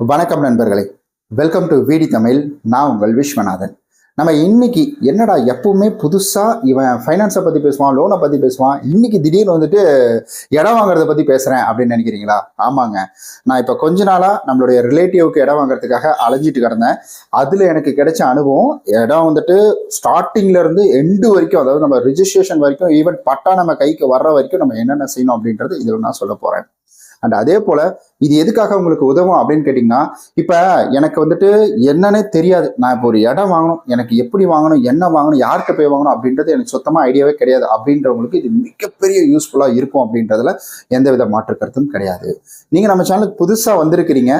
வணக்கம் நண்பர்களே. Welcome to விடி தமிழ். நான் உங்கள் விஸ்வநாதன். நம்ம இன்னைக்கு என்னடா எப்பவுமே புதுசாக இவன் ஃபைனான்ஸை பற்றி பேசுவான் லோனை பற்றி பேசுவான் இன்னைக்கு திடீர்னு வந்துட்டு இடம் வாங்குறத பற்றி பேசுகிறேன் அப்படின்னு நினைக்கிறீங்களா? ஆமாங்க. நான் இப்போ கொஞ்ச நாளாக நம்மளுடைய ரிலேட்டிவ்க்கு இடம் வாங்குறதுக்காக அலைஞ்சிட்டு கிடந்தேன். அதில் எனக்கு கிடைச்ச அனுபவம் இடம் வந்துட்டு ஸ்டார்டிங்ல இருந்து எண்டு வரைக்கும் அதாவது நம்ம ரிஜிஸ்ட்ரேஷன் வரைக்கும் ஈவன் பட்டா நம்ம கைக்கு வர்ற வரைக்கும் நம்ம என்னென்ன செய்யணும் அப்படின்றது இதில் நான் சொல்ல போகிறேன் அண்ட் அதே போல் இது எதுக்காக உங்களுக்கு உதவும் அப்படின்னு கேட்டிங்கன்னா இப்போ எனக்கு வந்துட்டு என்னன்னே தெரியாது. நான் இப்போ ஒரு இடம் வாங்கணும் எனக்கு எப்படி வாங்கணும் என்ன வாங்கணும் யார்கிட்ட போய் வாங்கணும் அப்படின்றது எனக்கு சுத்தமாக ஐடியாவே கிடையாது. அப்படின்றவங்களுக்கு இது மிகப்பெரிய யூஸ்ஃபுல்லாக இருக்கும் அப்படின்றதுல எந்த வித மாற்று கருத்தும் கிடையாது. நீங்கள் நம்ம சேனலுக்கு புதுசாக வந்திருக்கிறீங்க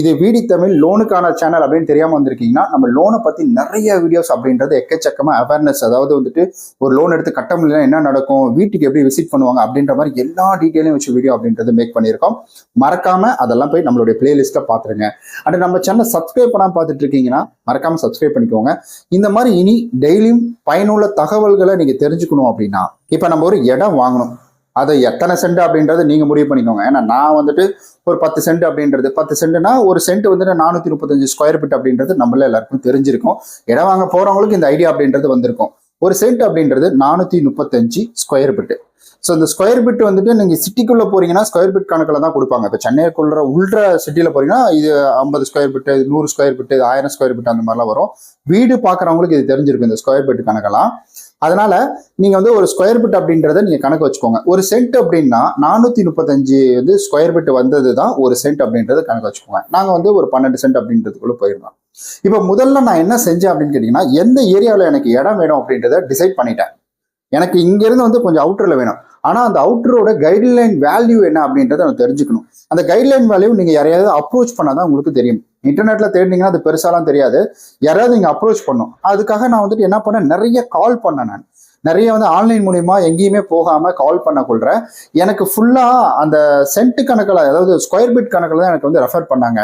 இது வீடி தமிழ் லோனுக்கான சேனல் அப்படின்னு தெரியாமல் வந்திருக்கீங்கன்னா நம்ம லோனை பற்றி நிறைய வீடியோஸ் அப்படின்றது எக்கச்சக்கமாக அவேர்னஸ் அதாவது வந்துட்டு ஒரு லோன் எடுத்து கட்ட முடியலன்னா என்ன நடக்கும் வீட்டுக்கு எப்படி விசிட் பண்ணுவாங்க அப்படின்ற மாதிரி எல்லா டீட்டெயிலையும் வச்சு வீடியோ அப்படின்றது மேக் பண்ணியிருக்கோம். மறக்காம அதெல்லாம் போய் நம்மளுடைய பிளேலிஸ்ட்டை பார்த்துருங்க அண்ட் நம்ம சேனல் சப்ஸ்கிரைப் பண்ணாமல் பார்த்துட்டு இருக்கீங்கன்னா மறக்காமல் சப்ஸ்கிரைப் பண்ணிக்கோங்க. இந்த மாதிரி இனி டெய்லியும் பயனுள்ள தகவல்களை நீங்கள் தெரிஞ்சுக்கணும் அப்படின்னா இப்போ நம்ம ஒரு இடம் வாங்கணும். அது எத்தனை சென்ட் அப்படின்றத நீங்கள் முடிவு பண்ணிக்கோங்க. ஏன்னா நான் வந்துட்டு ஒரு பத்து சென்ட் அப்படின்றது பத்து சென்ட்னா ஒரு சென்ட் வந்துட்டு நானூற்றி முப்பத்தஞ்சு ஸ்கொயர் ஃபீட் அப்படின்றது நம்மள எல்லாருக்கும் தெரிஞ்சிருக்கும். இடம் வாங்க போகிறவங்களுக்கு இந்த ஐடியா அப்படின்றது வந்திருக்கும். ஒரு சென்ட் அப்படின்றது நானூற்றி முப்பத்தஞ்சு ஸ்கொயர் ஃபீட்டு ஸோ இந்த ஸ்கொயர் பிட் வந்துட்டு நீங்கள் சிட்டிக்குள்ளே போறீங்கன்னா ஸ்கொயர் பிட் கணக்கில் தான் கொடுப்பாங்க. இப்போ சென்னைக்குள்ள உள்ற சிட்டியில் போறீங்கன்னா இது ஐம்பது ஸ்கொயர் பிட்டு நூறு ஸ்கொயர் பிட்டு இது ஆயிரம் ஸ்கொயர் பிட் அந்த மாதிரிலாம் வரும். வீடு பார்க்குறவங்களுக்கு இது தெரிஞ்சிருக்கும் இந்த ஸ்கொயர் பிட் கணக்கெல்லாம். அதனால நீங்கள் வந்து ஒரு ஸ்கொயர் பிட் அப்படின்றத நீங்கள் கணக்கு வச்சுக்கோங்க. ஒரு சென்ட் அப்படின்னா நானூற்றி முப்பத்தஞ்சு வந்து ஸ்கொயர் பிட் வந்தது தான் ஒரு சென்ட் அப்படின்றத கணக்கு வச்சுக்கோங்க. நாங்கள் வந்து ஒரு பன்னெண்டு சென்ட் அப்படின்றதுக்குள்ள போயிருந்தோம். இப்போ முதல்ல நான் என்ன செஞ்சேன் அப்படின்னு கேட்டிங்கன்னா எந்த ஏரியாவில் எனக்கு இடம் வேணும் அப்படின்றத டிசைட் பண்ணிட்டேன். எனக்கு இங்கேருந்து வந்து கொஞ்சம் அவுட்டரில் வேணும். ஆனால் அந்த அவுட்டரோட கைட்லைன் வேல்யூ என்ன அப்படின்றத நான் தெரிஞ்சுக்கணும். அந்த கைட்லைன் வேல்யூ நீங்கள் யாரையாவது அப்ரோச் பண்ணாதான் உங்களுக்கு தெரியும். இன்டர்நெட்டில் தேடினீங்கன்னா அது பெருசாலாம் தெரியாது. யாராவது நீங்கள் அப்ரோச் பண்ணும் அதுக்காக நான் வந்துட்டு என்ன பண்ணேன்? நிறைய கால் பண்ணேன் நான். நிறைய வந்து ஆன்லைன் மூலியமா எங்கேயுமே போகாம கால் பண்ண கொள்றேன். எனக்கு ஃபுல்லா அந்த சென்ட் கணக்கில் அதாவது ஸ்கொயர் பிட் கணக்கில் தான் எனக்கு வந்து ரெஃபர் பண்ணாங்க.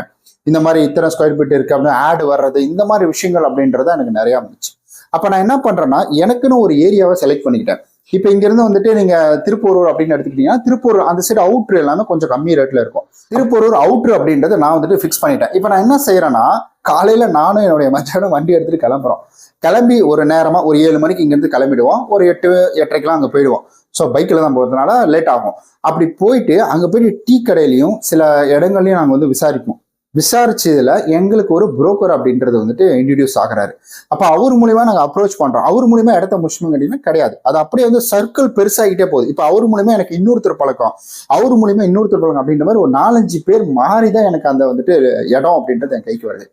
இந்த மாதிரி இத்தனை ஸ்கொயர் பிட் இருக்கு அப்படின்னு ஆட் வர்றது இந்த மாதிரி விஷயங்கள் அப்படின்றத எனக்கு நிறைய இருந்துச்சு. அப்ப நான் என்ன பண்றேன்னா எனக்குன்னு ஒரு ஏரியாவை செலக்ட் பண்ணிக்கிட்டேன். இப்போ இங்கிருந்து வந்துட்டு நீங்க திருப்பூரூர் அப்படின்னு எடுத்துக்கிட்டீங்கன்னா திருப்பூர் அந்த சைடு அவுட்ரு எல்லாமே கொஞ்சம் கம்மி ரேட்ல இருக்கும். திருப்பூரூர் அவுட்ரு அப்படின்றத நான் வந்துட்டு ஃபிக்ஸ் பண்ணிட்டேன். இப்போ நான் என்ன செய்யறேன்னா காலையில நானும் என்னுடைய மச்சானும் வண்டி எடுத்துட்டு கிளம்புறோம். கிளம்பி ஒரு நேரமா ஒரு ஏழு மணிக்கு இங்கிருந்து கிளம்பிடுவோம். ஒரு எட்டு எட்டரைக்கெல்லாம் அங்கே போயிடுவோம். ஸோ பைக்கில் தான் போகிறதுனால லேட் ஆகும். அப்படி போயிட்டு அங்கே போயிட்டு டீ கடையிலையும் சில இடங்கள்லையும் நாங்கள் வந்து விசாரிப்போம். விசாரிச்சதுல எங்களுக்கு ஒரு புரோக்கர் அப்படின்றது வந்துட்டு இன்ட்ரடியூஸ் ஆகிறாரு. அப்போ அவர் மூலியமா நாங்கள் அப்ரோச் பண்றோம். அவர் மூலியமா இடத்த முடிச்சுமே கேட்டீங்கன்னா கிடையாது. அது அப்படியே வந்து சர்க்கிள் பெருசாகிட்டே போகுது. இப்போ அவர் மூலியமா எனக்கு இன்னொருத்தர் பழக்கம். அவர் மூலியமா இன்னொருத்தர் பழக்கம் அப்படின்ற மாதிரி ஒரு நாலஞ்சு பேர் மாறி தான் எனக்கு அந்த வந்துட்டு இடம் அப்படின்றது என் கைக்கு வருது.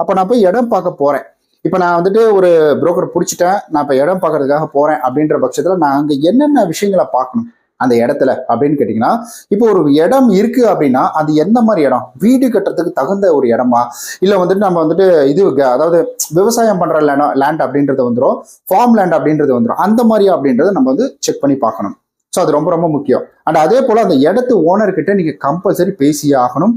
அப்போ நான் போய் இடம் பார்க்க போறேன். இப்போ நான் வந்துட்டு ஒரு புரோக்கர் பிடிச்சிட்டேன். நான் இப்போ இடம் பார்க்கறதுக்காக போறேன் அப்படின்ற பட்சத்தில் நான் அங்கே என்னென்ன விஷயங்களை பார்க்கணும்? அந்த இடத்துல அப்படின்னு கேட்டிங்கன்னா இப்போ ஒரு இடம் இருக்குது அப்படின்னா அது எந்த மாதிரி இடம்? வீடு கட்டுறதுக்கு தகுந்த ஒரு இடமா? இல்லை வந்துட்டு நம்ம வந்துட்டு இது அதாவது விவசாயம் பண்ணுற லேண்ட் லேண்ட் அப்படின்றது வந்துடும் ஃபார்ம் லேண்ட் அப்படின்றது வந்துடும் அந்த மாதிரி அப்படின்றத நம்ம வந்து செக் பண்ணி பார்க்கணும். ஸோ அது ரொம்ப ரொம்ப முக்கியம். அண்ட் அதே போல் அந்த இடத்து ஓனர்கிட்ட நீங்கள் கம்பல்சரி பேசியே ஆகணும்.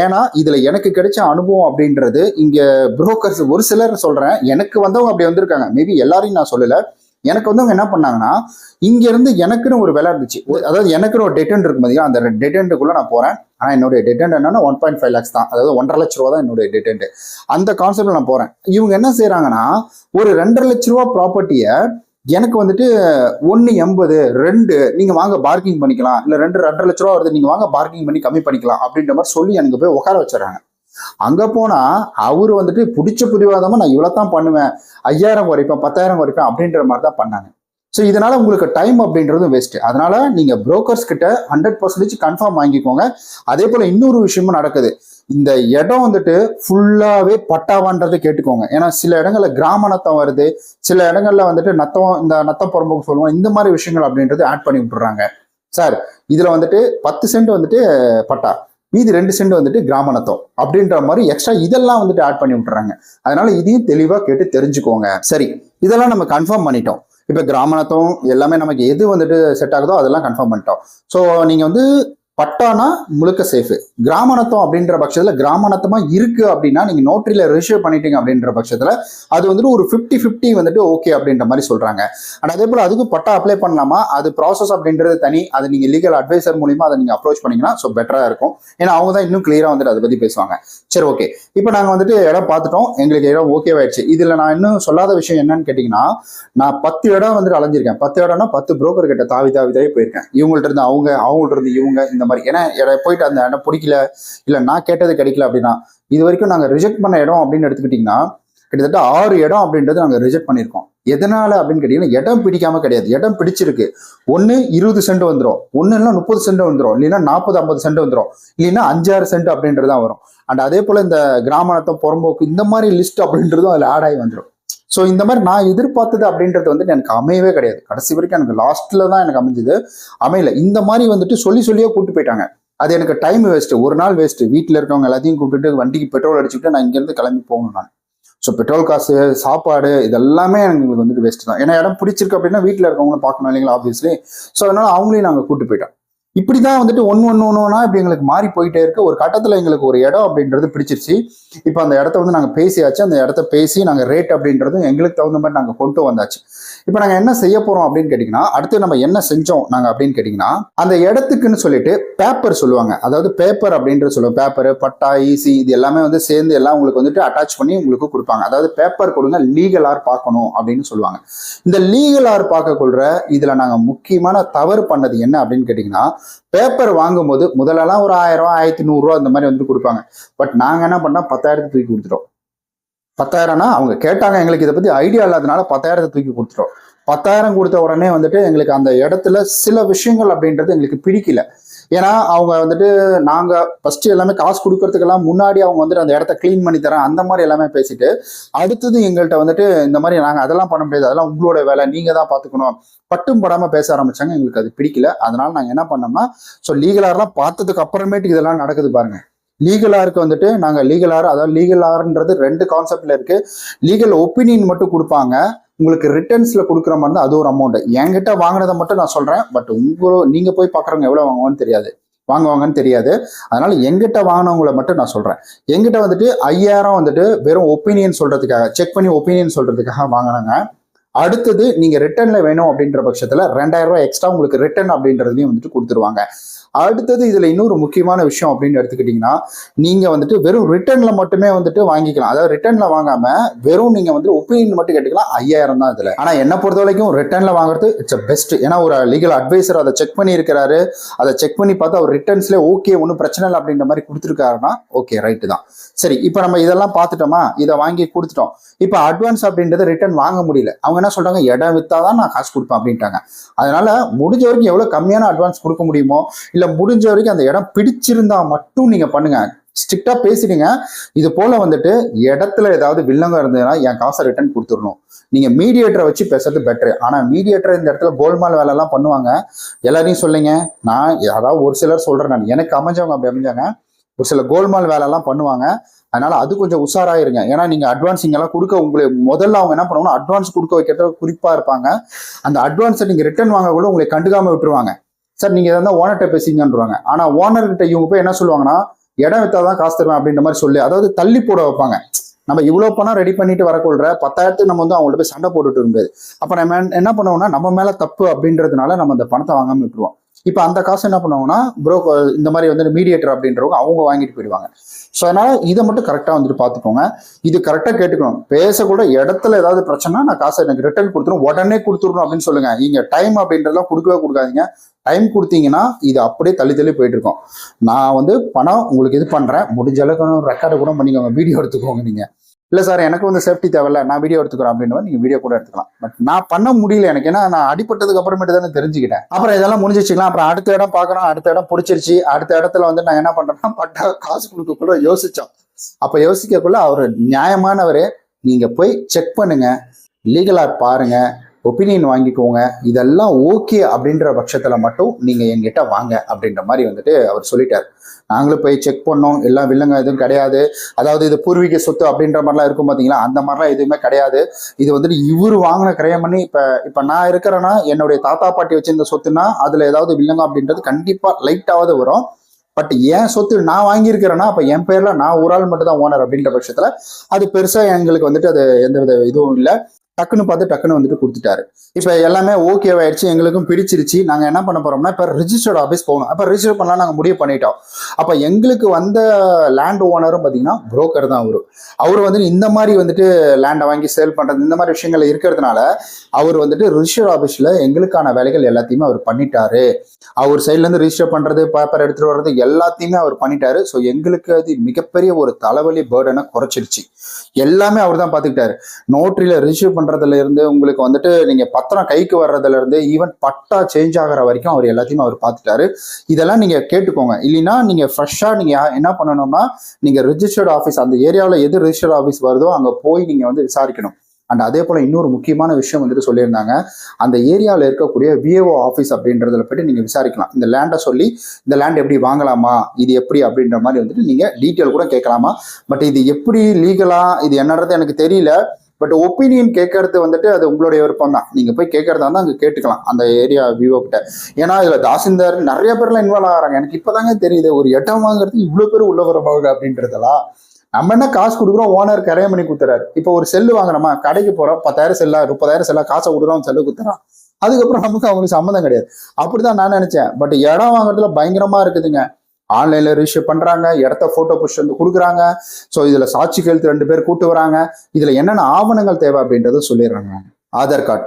ஏன்னா இதில் எனக்கு கிடைச்ச அனுபவம் அப்படின்றது இங்கே புரோக்கர்ஸ் ஒரு சிலர் சொல்கிறேன் எனக்கு வந்தவங்க அப்படி வந்திருக்காங்க. மேபி எல்லாரையும் நான் சொல்லலை. எனக்கு வந்து அவங்க என்ன பண்ணாங்கன்னா இங்க இருந்து எனக்குன்னு ஒரு விலை இருந்துச்சு. அதாவது எனக்குன்னு ஒரு டெட்டன்ட் இருக்கு பார்த்தீங்களா அந்த டெட்டன்ட்டுக்குள்ள நான் போறேன். ஆனா என்னுடைய டெட்டன்ட் என்னன்னா ஒன் பாயிண்ட் ஃபைவ் லேக்ஸ் தான். அதாவது ஒன்றரை லட்ச ரூபா தான் என்னுடைய டெட்டன்ட் அந்த கான்செப்ட்ல நான் போறேன். இவங்க என்ன செய்யறாங்கன்னா ஒரு ரெண்டரை லட்ச ரூபா ப்ராப்பர்ட்டியை எனக்கு வந்துட்டு ஒன்று எண்பது ரெண்டு நீங்க வாங்க பார்க்கிங் பண்ணிக்கலாம். இல்ல ரெண்டு ரெண்டரை லட்ச ரூபா வருது நீங்க வாங்க பார்க்கிங் பண்ணி கம்மி பண்ணிக்கலாம். அப்படின்ற மாதிரி சொல்லி எனக்கு போய் உட்கார வச்சிடறாங்க. அங்கே போனால் அவர் வந்துட்டு பிடிச்ச புரிவாதமாக நான் இவ்வளோ தான் பண்ணுவேன் ஐயாயிரம் குறைப்பேன் பத்தாயிரம் குறைப்பேன் அப்படின்ற மாதிரி தான் பண்ணாங்க. ஸோ இதனால் உங்களுக்கு டைம் அப்படின்றதும் வேஸ்ட்டு அதனால் நீங்கள் புரோக்கர்ஸ் கிட்ட ஹண்ட்ரட் பர்சன்டேஜ் கன்ஃபார்ம் வாங்கிக்கோங்க. அதே போல் இன்னொரு விஷயமும் நடக்குது. இந்த இடம் வந்துட்டு ஃபுல்லாகவே பட்டாவான்றதை கேட்டுக்கோங்க. ஏன்னா சில இடங்களில் கிராம நத்தம் வருது சில இடங்களில் வந்துட்டு நத்தம் இந்த நத்தம் புறம்போக்கு சொல்லுவோம் இந்த மாதிரி விஷயங்கள் அப்படின்றது ஆட் பண்ணி விட்டுறாங்க. சார் இதில் வந்துட்டு பத்து சென்ட் வந்துட்டு பட்டா. மீதி ரெண்டு சென்ட் வந்துட்டு கிராமணத்தம் அப்படின்ற மாதிரி எக்ஸ்ட்ரா இதெல்லாம் வந்துட்டு ஆட் பண்ணி விட்டுறாங்க. அதனால இதையும் தெளிவா கேட்டு தெரிஞ்சுக்கோங்க. சரி இதெல்லாம் நம்ம கன்ஃபார்ம் பண்ணிட்டோம். இப்போ கிராமணத்தும் எல்லாமே நமக்கு எது வந்துட்டு செட் ஆகுதோ அதெல்லாம் கன்ஃபார்ம் பண்ணிட்டோம். ஸோ நீங்கள் வந்து பட்டானா முழுக்க சேஃபு கிராமணத்தம் அப்படின்ற பட்சத்தில் கிராமணத்தமா இருக்கு அப்படின்னா நீங்க நோட்டரியில ரிஜிஸ்டர் பண்ணிட்டீங்க அப்படின்ற பட்சத்தில் அது வந்துட்டு ஒரு ஃபிஃப்டி ஃபிஃப்டி வந்துட்டு ஓகே அப்படின்ற மாதிரி சொல்றாங்க. அண்ட் அதே போல அதுக்கு பட்டா அப்ளை பண்ணலாமா? அது ப்ராசஸ் அப்படின்றது தனி. அது நீங்க லீகல் அட்வைசர் மூலியமா அதை நீங்க அப்ரோச் பண்ணீங்கன்னா ஸோ பெட்டராக இருக்கும். ஏன்னா அவங்க தான் இன்னும் கிளியரா வந்துட்டு அதை பத்தி பேசுவாங்க. சரி ஓகே இப்போ நாங்கள் வந்துட்டு இடம் பார்த்துட்டோம். எங்களுக்கு இடம் ஓகேவாயிடுச்சு இதில் நான் இன்னும் சொல்லாத விஷயம் என்னன்னு கேட்டிங்கன்னா நான் பத்து இடம் வந்துட்டு அலைஞ்சிருக்கேன். பத்து இடம்னா பத்து புரோக்கர் கிட்ட தாவி தாவி தாவி போயிருக்கேன். இவங்கள்ட்ட இருந்து அவங்க அவங்கள்ட்ட இருந்து இவங்க இந்த மாதிரி. ஏன்னா இடம் போயிட்டு அந்த இடம் பிடிக்கல இல்லை நான் கேட்டது கிடைக்கல அப்படின்னா இது வரைக்கும் நாங்கள் ரிஜெக்ட் பண்ண இடம் அப்படின்னு எடுத்துக்கிட்டிங்கன்னா கிட்டத்தட்ட ஆறு இடம் அப்படின்றது நாங்கள் ரிஜெக்ட் பண்ணியிருக்கோம். எதனால அப்படின்னு கேட்டிங்கன்னா இடம் பிடிக்காம கிடையாது. இடம் பிடிச்சிருக்கு. ஒன்று இருபது சென்ட் வந்துடும் ஒன்றுலாம் இல்லை முப்பது சென்ட் வந்துடும் இல்லைன்னா நாற்பது ஐம்பது சென்ட் வந்துடும் இல்லைன்னா அஞ்சாறு சென்ட் அப்படின்றது தான் வரும். அண்ட் அதே போல் இந்த கிராமத்தை புறம்போக்கு இந்த மாதிரி லிஸ்ட் அப்படின்றதும் அதில் ஆட் ஆகி வந்துடும் ஸோ இந்த மாதிரி நான் எதிர்பார்த்தது அப்படின்றது வந்துட்டு எனக்கு அமையவே கிடையாது. கடைசி வரைக்கும் எனக்கு லாஸ்ட்டில் தான் எனக்கு அமைஞ்சது. அமையல. இந்த மாதிரி வந்துட்டு சொல்லி சொல்லியே கூப்பிட்டு போயிட்டாங்க. அது எனக்கு டைம் வேஸ்ட்டு ஒரு நாள் வேஸ்ட்டு வீட்டில் இருக்கவங்க எல்லாத்தையும் கூப்பிட்டுட்டு வண்டிக்கு பெட்ரோல் அடிச்சுட்டு நான் இங்கேருந்து கிளம்பி போகணும் நான். ஸோ பெட்ரோல் காசு சாப்பாடு இதெல்லாமே எங்களுக்கு வந்துட்டு வேஸ்ட்டு தான். ஏன்னா இடம் பிடிச்சிருக்கு அப்படின்னா வீட்டில் இருக்கவங்களும் பார்க்கணும் இல்லைங்களா ஆப்வியஸ்லி ஸோ அதனால அவங்களையும் நாங்கள் கூப்பிட்டு போயிட்டோம். இப்படி தான் வந்துட்டு ஒன்று ஒன்று ஒன்றுனா இப்படி எங்களுக்கு மாறி போயிட்டே இருக்கு. ஒரு கட்டத்தில் எங்களுக்கு ஒரு இடம் அப்படின்றது பிடிச்சிருச்சு. இப்போ அந்த இடத்த வந்து நாங்கள் பேசியாச்சு. அந்த இடத்த பேசி நாங்கள் ரேட் அப்படின்றதும் எங்களுக்கு தகுந்த மாதிரி நாங்கள் கொண்டு வந்தாச்சு. இப்போ நாங்கள் என்ன செய்ய போகிறோம் அப்படின்னு கேட்டிங்கன்னா அடுத்து நம்ம என்ன செஞ்சோம் நாங்கள் அப்படின்னு கேட்டிங்கன்னா அந்த இடத்துக்குன்னு சொல்லிட்டு பேப்பர் சொல்லுவாங்க. அதாவது பேப்பர் அப்படின்றது சொல்லுவோம். பேப்பர் பட்டா ஈசி இது எல்லாமே வந்து சேர்ந்து எல்லாம் உங்களுக்கு வந்துட்டு அட்டாச் பண்ணி உங்களுக்கு கொடுப்பாங்க. அதாவது பேப்பர் கொடுங்க லீகல் ஆர் பார்க்கணும் அப்படின்னு சொல்லுவாங்க. இந்த லீகல் ஆர் பார்க்க கொள்ற இதில் நாங்கள் முக்கியமான தவறு பண்ணது என்ன அப்படின்னு கேட்டிங்கன்னா பேப்பர் வாங்கும்போது முதலெல்லாம் ஒரு ஆயிரம் ரூபா ஆயிரத்தி நூறுரூவா அந்த மாதிரி வந்துட்டு கொடுப்பாங்க. பட் நாங்கள் என்ன பண்ணோம்? பத்தாயிரத்துக்கு தூக்கி கொடுத்துட்டோம். பத்தாயிரம்னா அவங்க கேட்டாங்க எங்களுக்கு இதை பற்றி ஐடியா இல்லாதனால பத்தாயிரத்தை தூக்கி கொடுத்துட்டோம். பத்தாயிரம் கொடுத்த உடனே வந்துட்டு எங்களுக்கு அந்த இடத்துல சில விஷயங்கள் அப்படின்றது எங்களுக்கு பிடிக்கல. ஏன்னா அவங்க வந்துட்டு நாங்கள் ஃபஸ்ட்டு எல்லாமே காசு கொடுக்கறதுக்கெல்லாம் முன்னாடி அவங்க வந்துட்டு அந்த இடத்த க்ளீன் பண்ணி தரேன் அந்த மாதிரி எல்லாமே பேசிட்டு அடுத்தது எங்கள்கிட்ட வந்துட்டு இந்த மாதிரி நாங்கள் அதெல்லாம் பண்ண முடியாது அதெல்லாம் உங்களோட வேலை நீங்கள் தான் பார்த்துக்கணும் பட்டும் படாமல் பேச ஆரம்பிச்சாங்க எங்களுக்கு அது பிடிக்கல. அதனால நாங்கள் என்ன பண்ணோம்னா ஸோ லீகலாரெலாம் பார்த்ததுக்கு அப்புறமேட்டுக்கு இதெல்லாம் நடக்குது பாருங்கள் லீகல் லீகலாருக்கு வந்துட்டு நாங்கள் லீகலார் அதாவது லீகலார்ன்றது ரெண்டு கான்செப்டில் இருக்குது லீகல் ஒப்பீனியன் மட்டும் கொடுப்பாங்க. உங்களுக்கு ரிட்டர்ன்ஸில் கொடுக்குற மாதிரி தான் அது ஒரு அமௌண்ட் என்கிட்ட வாங்கினதை மட்டும் நான் சொல்கிறேன் பட் உங்களோ நீங்கள் போய் பார்க்குறவங்க எவ்வளோ வாங்குவான்னு தெரியாது. வாங்குவாங்கன்னு தெரியாது. அதனால எங்கிட்ட வாங்கினவங்கள மட்டும் நான் சொல்றேன். எங்கிட்ட வந்துட்டு ஐயாயிரம் வந்துட்டு வெறும் ஒப்பீனியன் சொல்றதுக்காக செக் பண்ணி ஒப்பீனியன் சொல்றதுக்காக வாங்கினாங்க அடுத்தது நீங்க ரிட்டர்ன்ல வேணும் அப்படின்ற பட்சத்துல ரெண்டாயிரம் ரூபாய் எக்ஸ்ட்ரா உங்களுக்கு ரிட்டர்ன் அப்படின்றதுலையும் வந்துட்டு கொடுத்துருவாங்க. அடுத்தது இதுல இன்னொரு முக்கியமான விஷயம் அப்படின்னு எடுத்துக்கிட்டீங்கன்னா நீங்க வந்துட்டு வெறும் ரிட்டர்ன்ல மட்டுமே வந்துட்டு வாங்கிக்கலாம். அதாவது ரிட்டர்ன்ல வாங்காம வெறும் நீங்க வந்து ஒப்பீனியன் மட்டும் கேட்டுக்கலாம். ஐயாயிரம் தான் இதுல. ஆனா என்ன பொறுத்த வரைக்கும் ரிட்டர்ன்ல வாங்குறது இட்ஸ் பெஸ்ட் ஏன்னா ஒரு லீகல் அட்வைசர் அதை செக் பண்ணி இருக்கிறாரு அதை செக் பண்ணி பார்த்து அவர் ரிட்டர்ன்ஸ்ல ஓகே ஒன்றும் பிரச்சனை இல்லை அப்படின்ற மாதிரி கொடுத்துருக்காருன்னா ஓகே ரைட்டு தான். சரி இப்போ நம்ம இதெல்லாம் பார்த்துட்டோமா? இதை வாங்கி கொடுத்துட்டோம். இப்போ அட்வான்ஸ் அப்படின்றத ரிட்டர்ன் வாங்க முடியல. அவங்க என்ன சொல்றாங்க? இடம் வித்தாதான் நான் காசு கொடுப்பேன் அப்படின்ட்டாங்க. அதனால முடிஞ்ச வரைக்கும் எவ்வளவு கம்மியான அட்வான்ஸ் கொடுக்க முடியுமோ இல்ல முடிஞ்ச வரைக்கும் அந்த இடம் பிடிச்சிருந்தா மட்டும் நீங்க பண்ணுங்க. ஸ்ட்ரிக்டா பேசிடுங்க. இது போல வந்துட்டு இடத்துல ஏதாவது வில்லங்க இருந்ததுன்னா என் காசை ரிட்டர்ன் கொடுத்துடணும். நீங்க மீடியேட்டரை வச்சு பேசுறது பெட்ரு ஆனா மீடியேட்டர் இந்த இடத்துல கோல்மால் வேலை எல்லாம் பண்ணுவாங்க. எல்லாரையும் சொல்லுங்க. நான் யாராவது ஒரு சிலர் சொல்றேன் நான். எனக்கு அமைஞ்சவங்க அப்படி அமைஞ்சாங்க. ஒரு சில கோல்மால் வேலை எல்லாம் பண்ணுவாங்க. அதனால அது கொஞ்சம் உஷாராயிருங்க. ஏன்னா நீங்க அட்வான்ஸ் எல்லாம் கொடுக்க உங்களை முதல்ல அவங்க என்ன பண்ணுவாங்கன்னா அட்வான்ஸ் கொடுக்க வைக்கிறத குறிப்பா இருப்பாங்க. அந்த அட்வான்ஸை நீங்க ரிட்டர்ன் வாங்க கூட உங்களை கண்டுக்காம விட்டுருவாங்க. சார் நீங்க எதாவது ஓனர்கிட்ட பேசிங்கன்றாங்க ஆனா ஓனர்கிட்ட இவங்க போய் என்ன சொல்லுவாங்கன்னா இடம் வித்தாதான் காசு தருவேன் அப்படின்ற மாதிரி சொல்லி அதாவது தள்ளி போட வைப்பாங்க. நம்ம இவ்வளோ பணம் ரெடி பண்ணிட்டு வரக்கொள்ற பத்தாயிரத்துக்கு நம்ம வந்து அவங்கள்ட்ட போய் சண்டை போட்டுட்டு இருந்தது அப்போ நம்ம என்ன பண்ணுவோம்னா நம்ம மேல தப்பு அப்படின்றதுனால நம்ம அந்த பணத்தை வாங்காம விட்டுருவோம். இப்போ அந்த காசு என்ன பண்ணுவாங்கன்னா ப்ரோ இந்த மாதிரி வந்து மீடியேட்டர் அப்படின்றவங்க அவங்க வாங்கிட்டு போயிடுவாங்க. ஸோ அதனால இதை மட்டும் கரெக்டாக வந்துட்டு பார்த்துக்கோங்க. இது கரெக்டாக கேட்டுக்கணும். பேசக்கூட இடத்துல ஏதாவது பிரச்சனை நான் காசை எனக்கு ரிட்டர்ன் கொடுத்துரும் உடனே கொடுத்துடணும் அப்படின்னு சொல்லுங்க. இங்க டைம் அப்படின்றதெல்லாம் கொடுக்கவே கொடுக்காதீங்க. டைம் கொடுத்தீங்கன்னா இது அப்படியே தள்ளி தள்ளி போயிட்டு இருக்கோம் நான் வந்து பணம் உங்களுக்கு இது பண்றேன். முடிஞ்ச அளவுக்கு ரெக்கார்டு கூட பண்ணிக்கோங்க. வீடியோ எடுத்துக்கோங்க நீங்க. இல்லை சார் எனக்கு வந்து சேஃப்டி தேவையில்ல. நான் வீடியோ எடுத்துக்கிறேன் அப்படின்னு நீங்கள் வீடியோ கூட எடுத்துக்கலாம். பட் நான் பண்ண முடியல எனக்கு. ஏன்னா நான் அடிப்பட்டதுக்கு அப்புறமேட்டு தானே தெரிஞ்சுக்கிட்டேன். அப்புறம் இதெல்லாம் முடிஞ்சிச்சுக்கலாம் அப்புறம் அடுத்த இடம் பார்க்குறோம் அடுத்த இடம் பிடிச்சிருச்சு. அடுத்த இடத்துல வந்து நான் என்ன பண்ணுறேன்னா பட்டா காசு கொடுக்கக்குள்ள யோசித்தோம் அப்போ யோசிக்கக்குள்ள அவர் நியாயமானவர். நீங்கள் போய் செக் பண்ணுங்கள் லீகலாக பாருங்கள் ஒப்பீனியன் வாங்கிக்கோங்க. இதெல்லாம் ஓகே அப்படின்ற பட்சத்தில் மட்டும் நீங்கள் எங்கிட்ட வாங்க அப்படின்ற மாதிரி வந்துட்டு அவர் சொல்லிட்டார். நாங்களும் போய் செக் பண்ணோம். எல்லாம் வில்லங்க எதுவும் கிடையாது. அதாவது இது பூர்வீக சொத்து அப்படின்ற மாதிரிலாம் இருக்கும் பார்த்தீங்களா அந்த மாதிரிலாம் எதுவுமே கிடையாது. இது வந்துட்டு இவர் வாங்கின கிரயம் பண்ணி இப்போ இப்போ நான் இருக்கிறேன்னா என்னுடைய தாத்தா பாட்டி வச்சிருந்த சொத்துனா அதில் ஏதாவது வில்லங்க அப்படின்றது கண்டிப்பாக லைட்டாவது வரும். பட் என் சொத்து நான் வாங்கியிருக்கிறேன்னா அப்போ என் பேரில் நான் ஒரு ஆள் மட்டும் தான் ஓனர் அப்படின்ற பட்சத்தில் அது பெருசாக எங்களுக்கு வந்துட்டு அது எந்த வித இதுவும் இல்லை. டக்குன்னு பார்த்து டக்குன்னு வந்துட்டு கொடுத்துட்டாரு. இப்போ எல்லாமே ஓகே ஆயிடுச்சு எங்களுக்கும் பிடிச்சிருச்சு. நாங்கள் என்ன பண்ண போறோம்னா இப்போ ரிஜிஸ்டர்ட் ஆஃபீஸ் போகணும். அப்போ ரிஜிஸ்டர் பண்ணலாம் நாங்கள் முடிவு பண்ணிட்டோம். அப்போ எங்களுக்கு வந்த லேண்ட் ஓனரும் பார்த்தீங்கன்னா புரோக்கர் தான் அவரு. அவர் வந்து இந்த மாதிரி வந்துட்டு லேண்டை வாங்கி சேல் பண்ணுறது இந்த மாதிரி விஷயங்கள் இருக்கிறதுனால அவர் வந்துட்டு ரிஜிஸ்டர் ஆஃபீஸில் எங்களுக்கான வேலைகள் எல்லாத்தையுமே அவர் பண்ணிட்டாரு. அவர் சைட்லேருந்து ரிஜிஸ்டர் பண்ணுறது பேப்பர் எடுத்துகிட்டு வர்றது எல்லாத்தையுமே அவர் பண்ணிட்டாரு. ஸோ எங்களுக்கு அது மிகப்பெரிய ஒரு தலைவலி பேர்டனை குறைச்சிருச்சு. எல்லாமே அவர் தான் பார்த்துக்கிட்டாரு நோட்டரியில் ரிஜிஸ்டர் பண்ணுறதுல இருந்து உங்களுக்கு வந்துட்டு நீங்கள் பத்திரம் கைக்கு வர்றதுல இருந்து ஈவன் பட்டா சேஞ்ச் ஆகிற வரைக்கும் அவர் எல்லாத்தையும் அவர் பார்த்துட்டாரு இதெல்லாம் நீங்கள் கேட்டுக்கோங்க. இல்லைன்னா நீங்கள் ஃப்ரெஷ்ஷாக நீங்கள் என்ன பண்ணணும்னா நீங்கள் ரிஜிஸ்டர்ட் ஆஃபீஸ் அந்த ஏரியாவில் எது ரிஜிஸ்டர்ட் ஆஃபீஸ் வருதோ அங்கே போய் நீங்கள் வந்து விசாரிக்கணும். அண்ட் அதே போல் இன்னொரு முக்கியமான விஷயம் வந்துட்டு சொல்லியிருந்தாங்க. அந்த ஏரியாவில் இருக்கக்கூடிய விஏஓ ஆஃபீஸ் அப்படின்றதுல போயிட்டு நீங்கள் விசாரிக்கலாம். இந்த லேண்டை சொல்லி இந்த லேண்ட் எப்படி வாங்கலாமா? இது எப்படி அப்படின்ற மாதிரி வந்துட்டு நீங்கள் டீட்டெயில் கூட கேட்கலாமா? பட் இது எப்படி லீகலாக இது என்னன்றது எனக்கு தெரியல. பட் ஒப்பீனியன் கேட்கறது வந்துட்டு அது உங்களுடைய விருப்பம் தான் நீங்கள் போய் கேட்கறதா இருந்தால் அங்கே கேட்டுக்கலாம். அந்த ஏரியா விவோ கிட்ட ஏன்னா இதில் தாசில்தார் நிறைய பேர்லாம் இன்வால்வ் ஆகிறாங்க. எனக்கு இப்போதாங்க தெரியுது ஒரு இடம் வாங்குறதுக்கு இவ்வளோ பேர் உள்ள வரப்பாங்க அப்படின்றதெல்லாம். நம்ம என்ன காசு கொடுக்குறோம்? ஓனர் கரையம் பண்ணி கொடுத்துறாரு இப்போ ஒரு செல்லு வாங்குறோமா? கடைக்கு போறோம் பத்தாயிரம் செல்லா முப்பதாயிரம் செல்லா காசை கொடுக்குறோம் செல்லு கொடுத்துறான் அதுக்கப்புறம் நமக்கு அவங்களுக்கு சம்மந்தம் கிடையாது. அப்படிதான் நான் நினைச்சேன். பட் இடம் வாங்குறதுல பயங்கரமா இருக்குதுங்க. ஆன்லைன்ல ரிஜிஸ்டர் பண்றாங்க இடத்த போட்டோ புஷ் வந்து கொடுக்குறாங்க. ஸோ இதுல சாட்சி கழுத்து ரெண்டு பேர் கூட்டு வராங்க. இதுல என்னென்ன ஆவணங்கள் தேவை அப்படின்றத சொல்லிடுறாங்க. ஆதார் கார்டு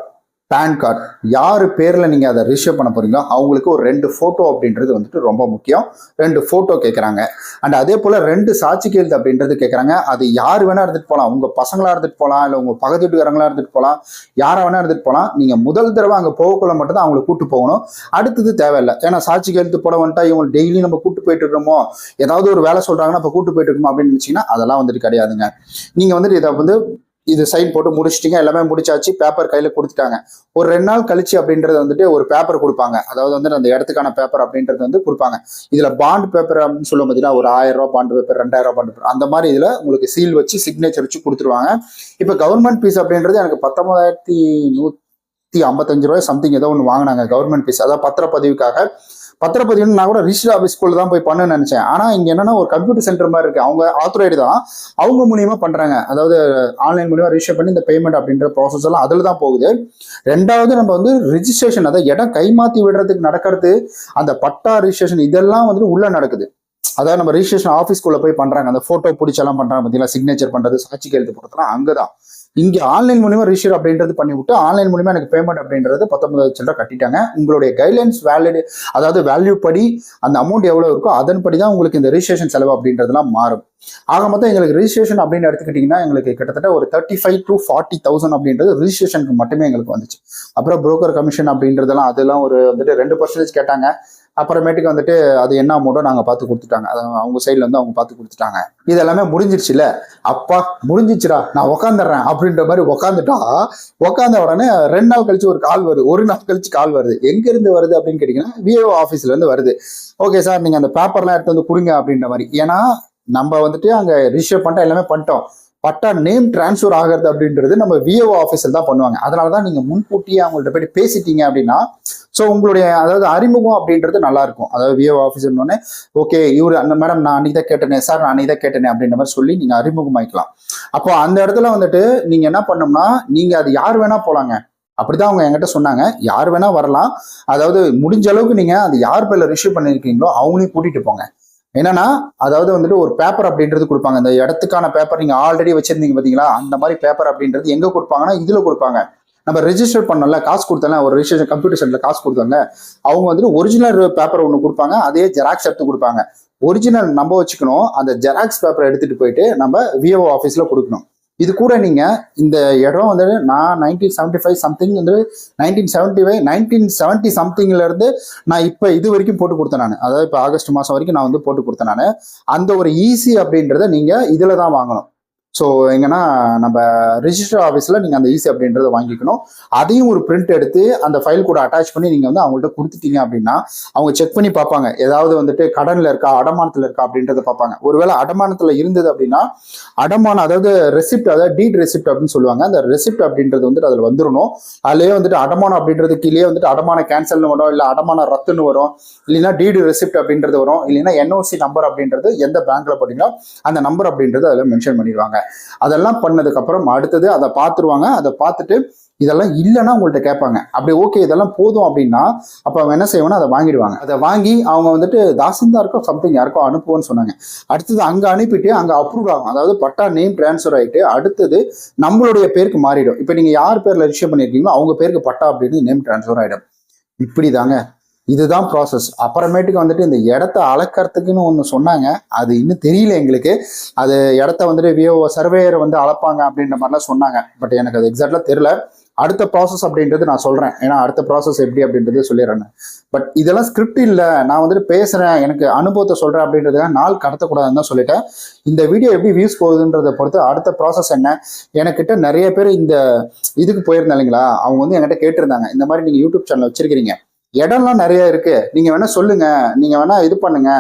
பேன் கார்டு யார் பேரில் நீங்கள் அதை ரிஜிஸ்டர் பண்ண போகிறீங்களோ அவங்களுக்கு ஒரு ரெண்டு ஃபோட்டோ அப்படின்றது வந்துட்டு ரொம்ப முக்கியம். ரெண்டு ஃபோட்டோ கேட்குறாங்க அண்ட் அதே போல் ரெண்டு சாட்சி கேள்வி அப்படின்றது கேட்குறாங்க அது யார் வேணால் எடுத்துகிட்டு போகலாம் உங்கள் பசங்களாக எடுத்துகிட்டு போகலாம் இல்லை உங்கள் பக்கத்து வீட்டுக்காரங்களா எடுத்துகிட்டு போகலாம் யாரை வேணால் எடுத்துகிட்டு போகலாம் நீங்கள் முதல் தடவை அங்கே போகக்குள்ள மட்டும் தான் அவங்களை கூட்டு போகணும். அடுத்தது தேவையில்லை. ஏன்னா சாட்சி கேள்வி போட வந்துட்டா இவங்க டெய்லி நம்ம கூட்டு போயிட்டு இருக்கோமோ ஏதாவது ஒரு வேலை சொல்கிறாங்கன்னா இப்போ கூட்டு போயிட்டு இருக்கோமோ அப்படின்னு நினச்சிங்கன்னா அதெல்லாம் வந்துட்டு கிடையாதுங்க. நீங்கள் வந்துட்டு இதை வந்து இது சைன் போட்டு முடிச்சிட்டீங்க எல்லாமே முடிச்சாச்சு பேப்பர் கையில் கொடுத்துட்டாங்க. ஒரு ரெண்டு நாள் கழிச்சு அப்படின்றது வந்துட்டு ஒரு பேப்பர் கொடுப்பாங்க. அதாவது வந்து அந்த இடத்துக்கான பேப்பர் அப்படின்றது வந்து கொடுப்பாங்க. இதுல பாண்ட் பேப்பர் அப்படின்னு சொல்லும் பார்த்தீங்கன்னா ஒரு ஆயிரம் ரூபாய் பாண்ட் பேப்பர் ரெண்டாயிரம் ரூபாய் பாண்ட் பேப்பர் அந்த மாதிரி இதுல உங்களுக்கு சீல் வச்சு சிக்னேச்சர் வச்சு கொடுத்துருவாங்க. இப்போ கவர்மெண்ட் ஃபீஸ் அப்படின்றது எனக்கு பத்தொன்பதாயிரத்தி நூத்தி ஐம்பத்தஞ்சு ரூபாய் சம்திங் ஏதோ ஒன்று வாங்கினாங்க கவர்மெண்ட் ஃபீஸ் அதாவது பத்திரப்பதிவுக்காக பத்திரப்பதிவுன்னு நான் கூட ரிஜிஸ்டர் ஆஃபீஸ் ஸ்கூல்ல தான் போய் பண்ண நினைச்சேன். ஆனா இங்க என்னன்னா ஒரு கம்ப்யூட்டர் சென்டர் மாதிரி இருக்கு. அவங்க ஆத்தரைடு தான். அவங்க மூலியமா பண்றாங்க. அதாவது ஆன்லைன் மூலியமா ரிஜிஸ்டர் பண்ணி இந்த பேமெண்ட் அப்படின்ற ப்ராசஸ் எல்லாம் அதில் தான் போகுது. ரெண்டாவது நம்ம வந்து ரிஜிஸ்ட்ரேஷன் அதாவது இடம் கைமாத்தி விடுறதுக்கு நடக்கிறது அந்த பட்டா ரிஜிஸ்ட்ரேஷன் இதெல்லாம் வந்துட்டு உள்ள நடக்குது. அதாவது நம்ம ரிஜிஸ்ட்ரேஷன் ஆஃபீஸ்க்குள்ள போய் பண்றாங்க. அந்த போட்டோ பிடிச்செல்லாம் பண்றாங்க. பார்த்தீங்களா சிக்னேச்சர் பண்றது சாட்சி கையெழுத்து போடுறதுலாம் அங்கதான். இங்க ஆன்லைன் மூலியமா ரிஜிஸ்டர் அப்படின்றது பண்ணி விட்டு ஆன்லைன் மூலியமா எனக்கு பேமெண்ட் அப்படின்றது பத்தொன்பது சில்லற கட்டிட்டாங்க. உங்களுடைய கைட்லைன்ஸ் வேலிடு அதாவது வேல்யூ படி அந்த அமௌண்ட் எவ்வளவு இருக்கோ அதன்படி தான் உங்களுக்கு இந்த ரிஜிஸ்ட்ரேஷன் செலவு அப்படின்றதுலாம் மாறும். ஆக மொத்தம் எங்களுக்கு ரிஜிஸ்ட்ரேஷன் அப்படின்னு எடுத்துக்கிட்டிங்கன்னா எங்களுக்கு கிட்டத்தட்ட ஒரு thirty five to forty thousand அப்படின்றது ரிஜிஸ்ட்ரேஷனுக்கு மட்டுமே எங்களுக்கு வந்துச்சு. அப்புறம் புரோக்கர் கமிஷன் அப்படின்றதெல்லாம் அதெல்லாம் ஒரு வந்துட்டு ரெண்டு பர்சன்டேஜ் கேட்டாங்க. அப்புறமேட்டுக்கு வந்துட்டு அது என்ன அமௌண்ட்டோ நாங்கள் பார்த்து கொடுத்துட்டாங்க. அதை அவங்க சைடில் வந்து அவங்க பார்த்து கொடுத்துட்டாங்க. இது எல்லாமே முடிஞ்சிருச்சுல? அப்பா முடிஞ்சிச்சுடா நான் உக்காந்துடுறேன் அப்படின்ற மாதிரி உக்காந்துட்டா உக்காந்த உடனே ரெண்டு நாள் கழிச்சு ஒரு கால் வருது. ஒரு நாள் கழிச்சு கால் வருது. எங்கேருந்து வருது அப்படின்னு கேட்டிங்கன்னா விஏஓ ஆஃபீஸ்லேருந்து வருது. ஓகே சார் நீங்கள் அந்த பேப்பர்லாம் எடுத்து வந்து கொடுங்க அப்படின்ற மாதிரி. ஏன்னா நம்ம வந்துட்டு அங்கே ரிஜிஸ்டர் பண்ணிட்டோம் எல்லாமே பண்ணிட்டோம். பட்டா நேம் டிரான்ஸ்ஃபர் ஆகிறது அப்படின்றது நம்ம விஓ ஆஃபீஸில் தான் பண்ணுவாங்க. அதனால தான் நீங்கள் முன்கூட்டியே அவங்கள்ட்ட போய் பேசிட்டீங்க அப்படின்னா ஸோ உங்களுடைய அதாவது அறிமுகம் அப்படின்றது நல்லா இருக்கும் அதாவது விஓ ஆஃபீஸர்னோடனே ஓகே இவர் அந்த மேடம் நான் அன்னைக்கு தான் கேட்டேனே சார் நான் அன்னைக்கு தான் கேட்டேனே அப்படின்ற மாதிரி சொல்லி நீங்கள் அறிமுகமாயிக்கலாம். அப்போ அந்த இடத்துல வந்துட்டு நீங்கள் என்ன பண்ணோம்னா நீங்கள் அது யார் வேணால் போகலாங்க அப்படிதான் அவங்க என்கிட்ட சொன்னாங்க. யார் வேணா வரலாம். அதாவது முடிஞ்ச அளவுக்கு நீங்க அது யார் பேர்ல ரிசீவ் பண்ணிருக்கீங்களோ அவங்களையும் கூட்டிட்டு போங்க. என்னன்னா அதாவது வந்துட்டு ஒரு பேப்பர் அப்படின்றது கொடுப்பாங்க. இந்த இடத்துக்கான பேப்பர் நீங்க ஆல்ரெடி வச்சிருந்தீங்க பாத்தீங்களா? அந்த மாதிரி பேப்பர் அப்படின்றது எங்க கொடுப்பாங்கன்னா இதுல கொடுப்பாங்க. நம்ம ரெஜிஸ்டர் பண்ணல காசு கொடுத்தல ஒரு ரிஜிஸ்ட்ரேஷன் கம்ப்யூட்டர் சென்டர்ல காசு கொடுத்தாங்க அவங்க வந்துட்டு ஒரிஜினல் பேப்பர் ஒன்று கொடுப்பாங்க அதே ஜெராக்ஸ் எடுத்து கொடுப்பாங்க. ஒரிஜினல் நம்ம வச்சுக்கணும் அந்த ஜெராக்ஸ் பேப்பரை எடுத்துட்டு போயிட்டு நம்ம விஓ ஆஃபீஸில் கொடுக்கணும். இது கூட நீங்கள் இந்த இடம் வந்து நான் நைன்டீன் செவன்டி ஃபைவ் சம்திங் வந்து nineteen seventy five nineteen seventy சம்திங்லேருந்து நான் இப்போ இது வரைக்கும் போட்டு கொடுத்தேன் நான். அதாவது இப்போ ஆகஸ்ட் மாதம் வரைக்கும் நான் வந்து போட்டு கொடுத்தேன் நான். அந்த ஒரு ஈஸி அப்படின்றத நீங்கள் இதில் தான் வாங்கணும். ஸோ எங்கன்னா நம்ம ரிஜிஸ்டர் ஆஃபீஸில் நீங்கள் அந்த ஈஸி அப்படின்றத வாங்கிக்கணும். அதையும் ஒரு பிரிண்ட் எடுத்து அந்த ஃபைல் கூட அட்டாச் பண்ணி நீங்கள் வந்து அவங்கள்ட்ட கொடுத்துட்டீங்க அப்படின்னா அவங்க செக் பண்ணி பார்ப்பாங்க. ஏதாவது வந்துட்டு கடனில் இருக்கா அடமானத்தில் இருக்கா அப்படின்றத பார்ப்பாங்க. ஒருவேளை அடமானத்தில் இருந்தது அப்படின்னா அடமானம் அதாவது ரெசிப்ட் அதாவது டீட் ரெசிப்ட் அப்படின்னு சொல்லுவாங்க. அந்த ரெசிப்ட் அப்படின்றது வந்துட்டு அதில் வந்துடணும் அதுலேயே வந்துட்டு அடமானம் அப்படின்றது கீழே வந்துட்டு அடமான கேன்சல்னு வரும் இல்லை அடமான ரத்துன்னு வரும். இல்லைன்னா டீடு ரெசிப்ட் அப்படின்றது வரும். இல்லைன்னா என்ஓசி நம்பர் அப்படின்றது எந்த பேங்க்ல போட்டீங்களோ அந்த நம்பர் அப்படின்றது அதில் மென்ஷன் பண்ணிடுவாங்க. அதெல்லாம் பண்ணதுக்கப்புறம் அடுத்தது அதை பார்த்துருவாங்க. அதை பார்த்துட்டு இதெல்லாம் இல்லைன்னா உங்கள்கிட்ட கேட்பாங்க. அப்படி ஓகே இதெல்லாம் போதும் அப்படின்னா அப்போ அவங்க என்ன செய்வாங்கன்னா அதை வாங்கிடுவாங்க. அதை வாங்கி அவங்க வந்துட்டு தாசில்தாருக்கோ சம்திங் யாருக்கோ அனுப்புவோன்னு சொன்னாங்க. அடுத்தது அங்கே அனுப்பிட்டு அங்கே அப்ரூவ் ஆகும். அதாவது பட்டா நேம் ட்ரான்ஸ்ஃபர் ஆகிட்டு அடுத்தது நம்மளுடைய பேருக்கு மாறிடும். இப்போ நீங்கள் யார் பேரில் ரிஜிஸ்டர் பண்ணியிருக்கீங்களோ அவங்க பேருக்கு பட்டா அப்படின்னு நேம் ட்ரான்ஸ்ஃபர் ஆகிடும் இப்படி தாங்க இதுதான் ப்ராசஸ் அப்புறமேட்டுக்கு வந்துட்டு இந்த இடத்த அளக்கிறதுக்குன்னு ஒன்று சொன்னாங்க. அது இன்னும் தெரியல எங்களுக்கு. அது இடத்த வந்துட்டு விஓ சர்வேயர் வந்து அளப்பாங்க அப்படின்ற மாதிரிலாம் சொன்னாங்க. பட் எனக்கு அது எக்ஸாக்டாக தெரியல. அடுத்த ப்ராசஸ் அப்படின்றது நான் சொல்கிறேன் ஏன்னா அடுத்த ப்ராசஸ் எப்படி அப்படின்றது சொல்லிடுறேன். பட் இதெல்லாம் ஸ்கிரிப்ட் இல்லை. நான் வந்துட்டு பேசுகிறேன் எனக்கு அனுபவத்தை சொல்கிறேன் அப்படின்றதுக்காக நாள் கடத்தக்கூடாதுன்னு தான் சொல்லிட்டேன். இந்த வீடியோ எப்படி வியூஸ் போகுதுன்றதை பொறுத்து அடுத்த ப்ராசஸ் என்ன? எனக்கிட்ட நிறைய பேர் இந்த இதுக்கு போயிருந்தேன் இல்லைங்களா? அவங்க வந்து என்கிட்ட கேட்டிருந்தாங்க. இந்த மாதிரி நீங்கள் யூடியூப் சேனல் வச்சிருக்கிறீங்க. இடம்லாம் நிறைய இருக்கு. நீங்க வேணா சொல்லுங்க. நீங்க வேணா இது பண்ணுங்க.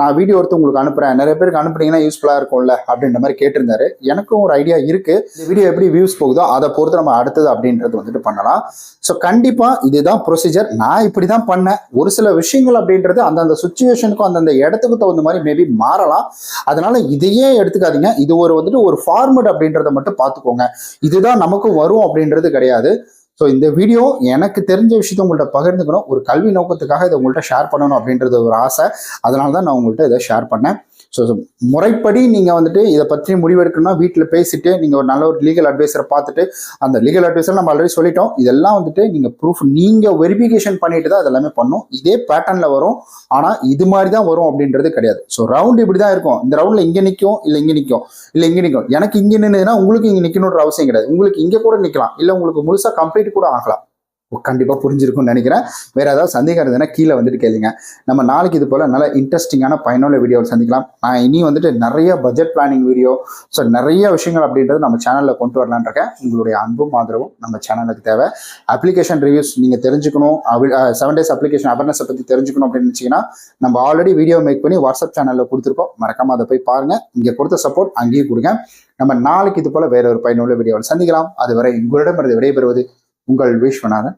நான் வீடியோ எடுத்து உங்களுக்கு அனுப்புறேன். நிறைய பேருக்கு அனுப்புனீங்கன்னா யூஸ்ஃபுல்லா இருக்கும்ல அப்படின்ற மாதிரி கேட்டிருந்தாரு. எனக்கும் ஒரு ஐடியா இருக்கு. இந்த வீடியோ எப்படி வியூஸ் போகுதோ அதை பொறுத்து நம்ம அடுத்தது அப்படின்றது வந்துட்டு பண்ணலாம். ஸோ கண்டிப்பா இதுதான் ப்ரொசீஜர் நான் இப்படி தான் பண்ணேன். ஒரு சில விஷயங்கள் அப்படின்றது அந்தந்த சுச்சுவேஷனுக்கும் அந்தந்த இடத்துக்கு தகுந்த மாதிரி மேபி மாறலாம். அதனால இதையே எடுத்துக்காதீங்க. இது ஒரு வந்துட்டு ஒரு ஃபார்மட் அப்படின்றத மட்டும் பார்த்துக்கோங்க. இதுதான் நமக்கு வரும் அப்படின்றது கிடையாது. ஸோ இந்த வீடியோ எனக்கு தெரிஞ்ச விஷயத்த உங்கள்கிட்ட பகிர்ந்துக்கணும். ஒரு கல்வி நோக்கத்துக்காக இதை உங்கள்கிட்ட ஷேர் பண்ணணும் அப்படின்றது ஒரு ஆசை. அதனால தான் நான் உங்கள்கிட்ட இதை ஷேர் பண்ணேன். ஸோ முறைப்படி நீங்கள் வந்துட்டு இதை பற்றி முடிவெடுக்கணும்னா வீட்டில் பேசிட்டு நீங்கள் ஒரு நல்ல ஒரு லீகல் அட்வைஸரை பார்த்துட்டு அந்த லீகல் அட்வைஸர் நம்ம ஆல்ரெடி சொல்லிட்டோம். இதெல்லாம் வந்துட்டு நீங்கள் ப்ரூஃப் நீங்கள் வெரிஃபிகேஷன் பண்ணிட்டு தான் அதெல்லாமே பண்ணும். இதே பேட்டர்னில் வரும். ஆனால் இது மாதிரி தான் வரும் அப்படின்றது கிடையாது. ஸோ ரவுண்ட் இப்படி தான் இருக்கும். இந்த ரவுண்டில் இங்கே நிற்கும் இல்லை இங்கே நிற்கும் இல்லை இங்கே நிற்கும் எனக்கு இங்கே நின்றுதுன்னா உங்களுக்கு இங்கே நிற்கணுன்ற அவசியம் கிடையாது. உங்களுக்கு இங்கே கூட நிற்கலாம் இல்லை உங்களுக்கு முழுசாக கம்ப்ளீட் கூட ஆகலாம். கண்டிப்பாக புரிஞ்சிருக்கும்னு நினைக்கிறேன். வேறு ஏதாவது சந்தேகம் இருந்ததுன்னா கீழே வந்துட்டு கேளுங்க. நம்ம நாளைக்கு இது போல் நல்ல இன்ட்ரெஸ்டிங்கான பயனுள்ள வீடியோவில் சந்திக்கலாம். நான் இனி வந்துட்டு நிறைய பட்ஜெட் பிளானிங் வீடியோ ஸோ நிறைய விஷயங்கள் அப்படின்றது நம்ம சேனலில் கொண்டு வரலான்னு இருக்கேன். உங்களுடைய அன்பும் ஆதரவும் நம்ம சேனலுக்கு தேவை. அப்ளிகேஷன் ரிவ்யூஸ் நீங்கள் தெரிஞ்சுக்கணும். செவன் டேஸ் அப்ளிகேஷன் அவேர்னஸை பற்றி தெரிஞ்சுக்கணும் அப்படின்னு நினச்சிங்கன்னா நம்ம ஆல்ரெடி வீடியோ மேக் பண்ணி வாட்ஸ்அப் சேனலில் கொடுத்துருக்கோம். மறக்காமல் அதை போய் பாருங்கள் இங்கே கொடுத்த சப்போர்ட் அங்கேயும் கொடுங்க. நம்ம நாளைக்கு இது போல் வேற ஒரு பயனுள்ள வீடியோவில் சந்திக்கலாம். அதுவரை உங்களிடமிருந்து விடைபெறுவது உங்கள் விஸ்வநாதன்.